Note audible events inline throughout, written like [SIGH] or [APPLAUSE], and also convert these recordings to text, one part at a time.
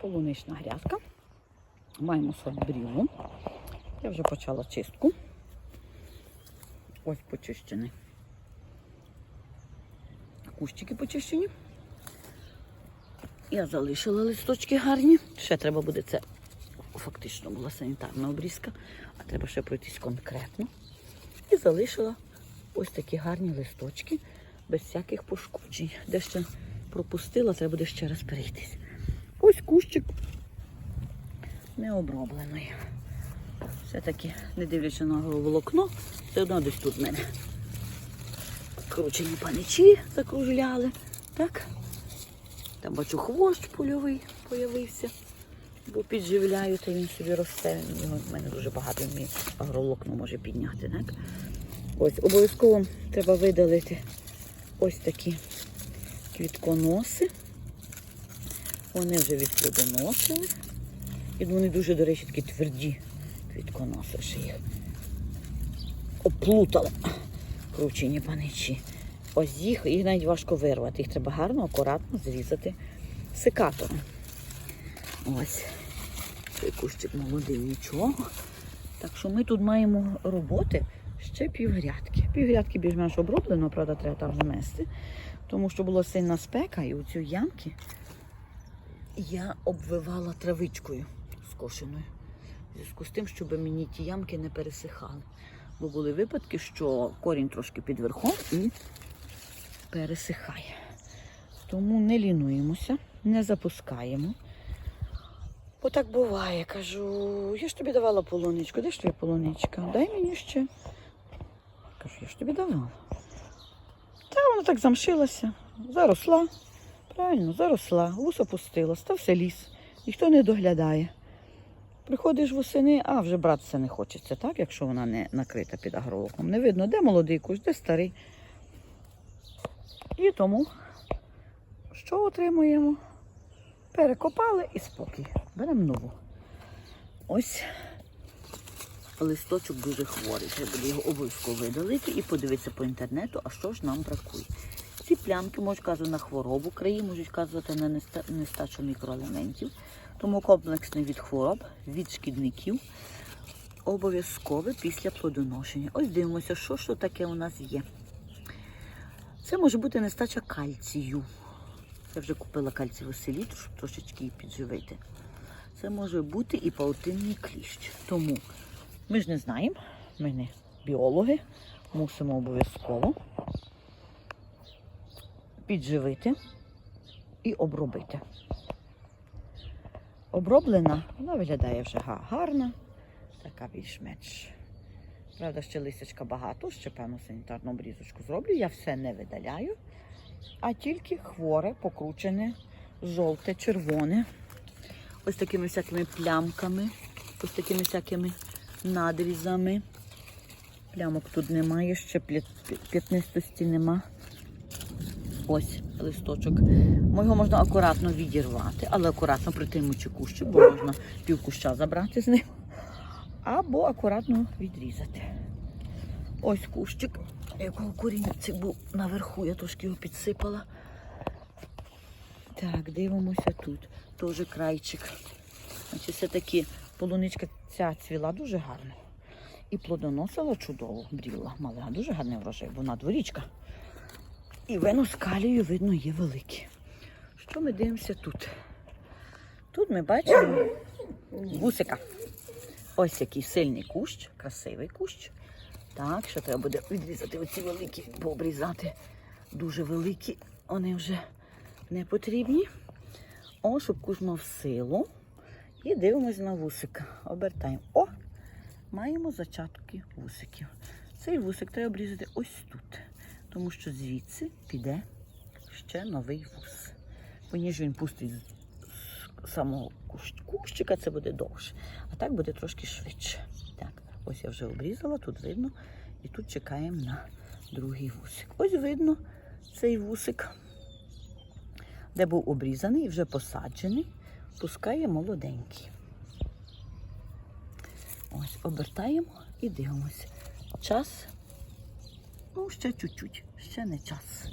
полунична грядка. Маємо сорт брілу. Я вже почала чистку. Ось почищений. Кущики почищені. Я залишила листочки гарні. Ще треба буде це. Фактично була санітарна обрізка, а треба ще пройтись конкретно. І залишила ось такі гарні листочки без всяких пошкоджень. Де ще пропустила, треба буде ще раз перейтись. Ось кущик не оброблений. Все-таки, не дивлячись на волокно, все одно десь тут в мене кручені паничі закружляли. Так? Там бачу хвощ польовий появився, бо підживляю, то він собі росте. Його в мене дуже багато мій агроволокно може підняти. Так? Ось обов'язково треба видалити ось такі квітконоси. Вони вже відплодоносили. І вони дуже, до речі, такі тверді квітконоси, їх оплутали кручені паничі. Ось їх, їх навіть важко вирвати. Їх треба гарно, акуратно зрізати секатором. Ось. Цей кущик молодий, нічого. Так що ми тут маємо роботи ще півгрядки. Півгрядки більш-менш оброблено, правда, треба там внести. Тому що була сильна спека і у цю ямки я обвивала травичкою скошеною. В зв'язку з тим, щоб мені ті ямки не пересихали. Бо були випадки, що корінь трошки під верхом і пересихає. Тому не лінуємося, не запускаємо. Бо так буває, кажу, я ж тобі давала полуничку, де ж твоя полуничка? Дай мені ще. Кажу, я ж тобі давала. Та вона так замшилася, заросла. Правильно, заросла, вус опустила, стався ліс, ніхто не доглядає. Приходиш восени, а вже братися не хочеться, так, якщо вона не накрита під агровоком. Не видно, де молодий кущ, де старий. І тому що отримуємо? Перекопали і спокій. Беремо нову. Ось листочок дуже хворий. Треба буде його обов'язково видалити і подивитися по інтернету, а що ж нам бракує. Ці плямки можуть казати на хворобу краї, можуть казати на нестачу мікроелементів. Тому комплексний від хвороб, від шкідників обов'язкове після плодоношення. Ось дивимося, що то таке у нас є. Це може бути нестача кальцію. Я вже купила кальцієву селітру, щоб трошечки її підживити. Це може бути і паутинний кліщ. Тому ми ж не знаємо, ми не біологи, мусимо обов'язково підживити і обробити. Оброблена, вона виглядає вже гарна, така більш-менш. Правда, ще листячка багато, ще певну санітарну обрізочку зроблю. Я все не видаляю, а тільки хворе, покручене, жовте, червоне. Ось такими всякими плямками, ось такими всякими надрізами. Плямок тут немає, ще п'ятнистості нема. Ось листочок. Його можна акуратно відірвати, але акуратно притримуючи кущик, бо можна пів куща забрати з ним. Або акуратно відрізати. Ось кущик, якого корінцик був наверху, я трошки його підсипала. Так, дивимося тут. Теж крайчик. Значить, все-таки полуничка ця цвіла дуже гарно. І плодоносила чудово, бріла. Мала дуже гарний врожай, бо вона дворічка. І вену з калію, видно, є великі. Що ми дивимося тут? Тут ми бачимо гусика. Ось який сильний кущ, красивий кущ. Так, що треба буде відрізати оці великі, пообрізати. Дуже великі, вони вже не потрібні. О, щоб кущ мав силу. І дивимося на вусика. Обертаємо. О! Маємо зачатки вусиків. Цей вусик треба обрізати ось тут. Тому що звідси піде ще новий вус. Бо ніж він пустить з самого кущика, це буде довше. А так буде трошки швидше. Так, ось я вже обрізала, тут видно. І тут чекаємо на другий вусик. Ось видно цей вусик, де був обрізаний і вже посаджений, пускає молоденький. Ось, обертаємо і дивимося. Час. Ну, ще чуть-чуть, ще не час.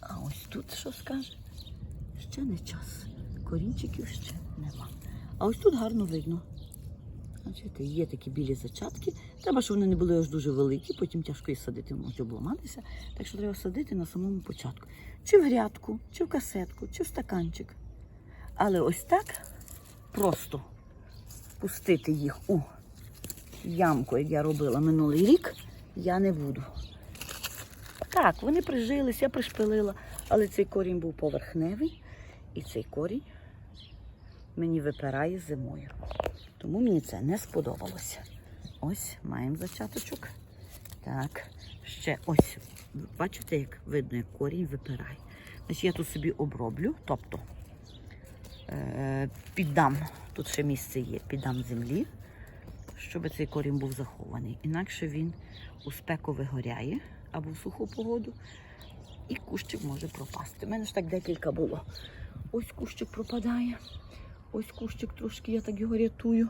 А ось тут що скаже? Ще не час. корінчиків ще нема. А ось тут гарно видно. Бачите, є такі білі зачатки. Треба, щоб вони не були аж дуже великі, потім тяжко їх садити, можуть обламатися. Так що треба садити на самому початку. Чи в грядку, чи в касетку, чи в стаканчик. Але ось так просто пустити їх у ямку, як я робила минулий рік, я не буду. Так, вони прижились, я пришпилила, але цей корінь був поверхневий, і цей корінь мені випирає зимою. Тому мені це не сподобалося. Ось маємо зачаточок. Так, ще ось. Бачите, як видно, як корінь випирає. Значить, я тут собі оброблю, тобто е, піддам, тут ще місце є, піддам землі, щоб цей корінь був захований. Інакше він у спеку вигоряє або в суху погоду, і кущик може пропасти. У мене ж так декілька було. Ось кущик пропадає, ось кущик трошки, я так його рятую.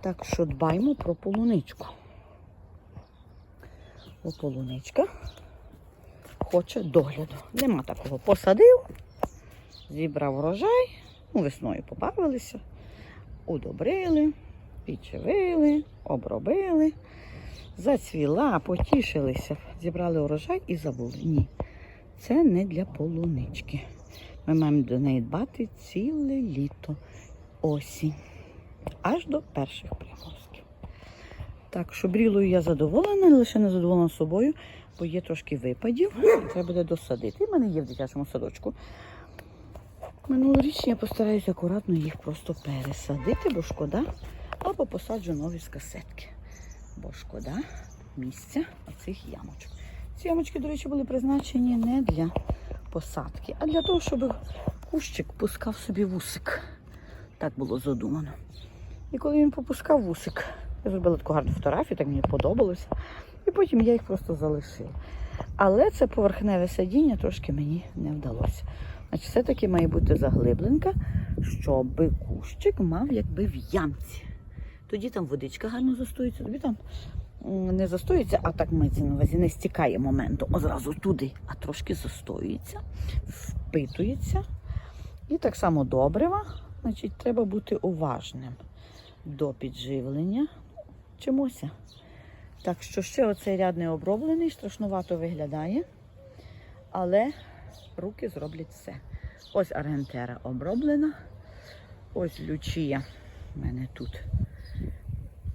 Так що дбаймо про полуничку. О, полуничка хоче догляду. Нема такого. Посадив, зібрав врожай, ну, весною побавилися, удобрили, підчевили, обробили, зацвіла, потішилися, зібрали урожай і забули. Ні, це не для полунички. Ми маємо до неї дбати ціле літо, осінь, аж до перших приморозків. Так, що брілою я задоволена, лише не задоволена собою, бо є трошки випадів. Треба буде досадити. У мене є в дитячому садочку. Минулорічні я постараюся акуратно їх просто пересадити, бо шкода, або посаджу нові з касетки. Бо шкода місця оцих ямочок. Ці ямочки, до речі, були призначені не для посадки, а для того, щоб кущик пускав собі вусик. Так було задумано. І коли він попускав вусик, я зробила таку гарну фотографію, так мені подобалося. І потім я їх просто залишила. Але це поверхневе садіння трошки мені не вдалося. Значить, все-таки має бути заглибленка, щоб кущик мав якби в ямці. Тоді там водичка гарно застоїться, тобі там не застоїться, а так мається на увазі, не стікає моменту одразу туди, а трошки застоюється, впитується. І так само добрива, значить, треба бути уважним до підживлення чимося. Так що ще оцей ряд не оброблений, страшнувато виглядає, але руки зроблять все. Ось аргентера оброблена, ось лючія в мене тут.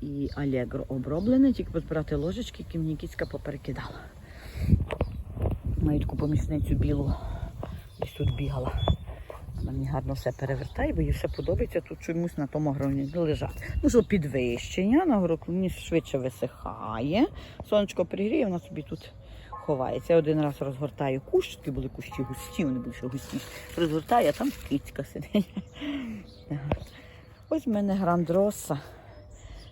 І алегро оброблене, тільки позбирати ложечки, які мені кіцька поперекидала. Маю таку помічницю білу, десь тут бігала. Вона мені гарно все перевертає, бо їй все подобається тут чомусь на тому гроні лежати. Ну що підвищення, на гроклуні швидше висихає. Сонечко пригріє, вона собі тут ховається. Я один раз розгортаю кущ, такі були кущі густі, вони були ще густі. Розгортаю, а там кицька сидить. Ось в мене грандроса.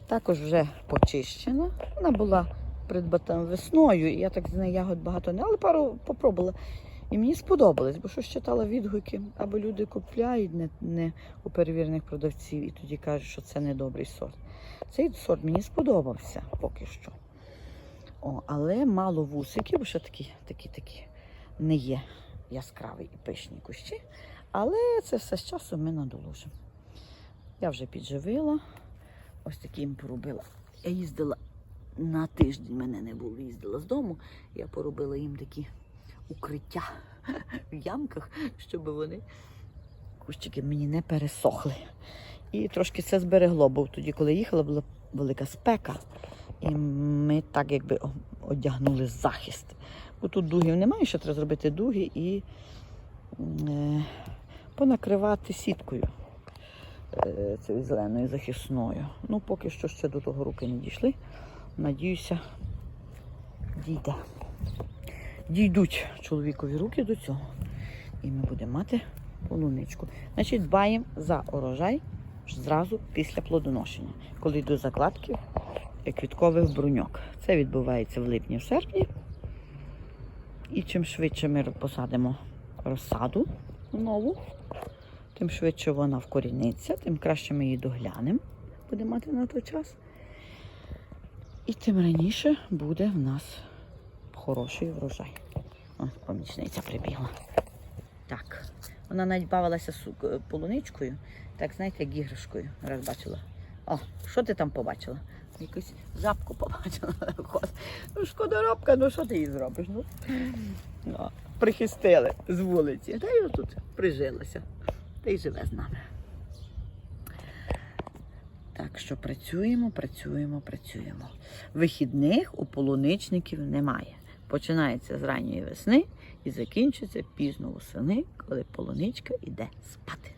Також вже почищена. Вона була придбата весною, і я так з неї ягод багато не, але пару попробувала. І мені сподобалось, бо що ж читала відгуки, або люди купляють не, не у перевірених продавців і тоді кажуть, що це не добрий сорт. Цей сорт мені сподобався поки що. О, але мало вусиків, бо ще такі, такі, такі не є яскраві і пишні кущі. Але це все з часом ми надолужимо. Я вже підживила, ось такі їм поробила. Я їздила на тиждень, мене не було, їздила з дому. Я поробила їм такі укриття в ямках, щоб вони кущики мені не пересохли. І трошки це зберегло, бо тоді, коли їхала, була велика спека. І ми так якби одягнули захист. Бо тут дугів немає, ще треба зробити дуги і е, понакривати сіткою цією зеленою захисною. Ну, поки що ще до того руки не дійшли. Надіюся, дійде. Дійдуть чоловікові руки до цього. І ми будемо мати полуничку. Значить, дбаємо за урожай зразу після плодоношення, коли йдуть закладки квіткових бруньок. Це відбувається в липні, в серпні. І чим швидше ми посадимо розсаду нову, тим швидше вона вкоріниться, тим краще ми її доглянемо, будемо мати на той час. І тим раніше буде в нас хороший врожай. Ось помічниця прибігла. Так, Вона навіть бавилася полуничкою, так знаєте, як іграшкою. Раз бачила. О, що ти там побачила? Якусь жабку побачила. [LAUGHS] Ну, шкодоробка, ну що ти їй зробиш? Ну, ну, прихистили з вулиці. Та й тут прижилася. Та й живе з нами. Так що працюємо, працюємо, працюємо. Вихідних у полуничників немає. Починається з ранньої весни і закінчується пізно восени, коли полуничка йде спати.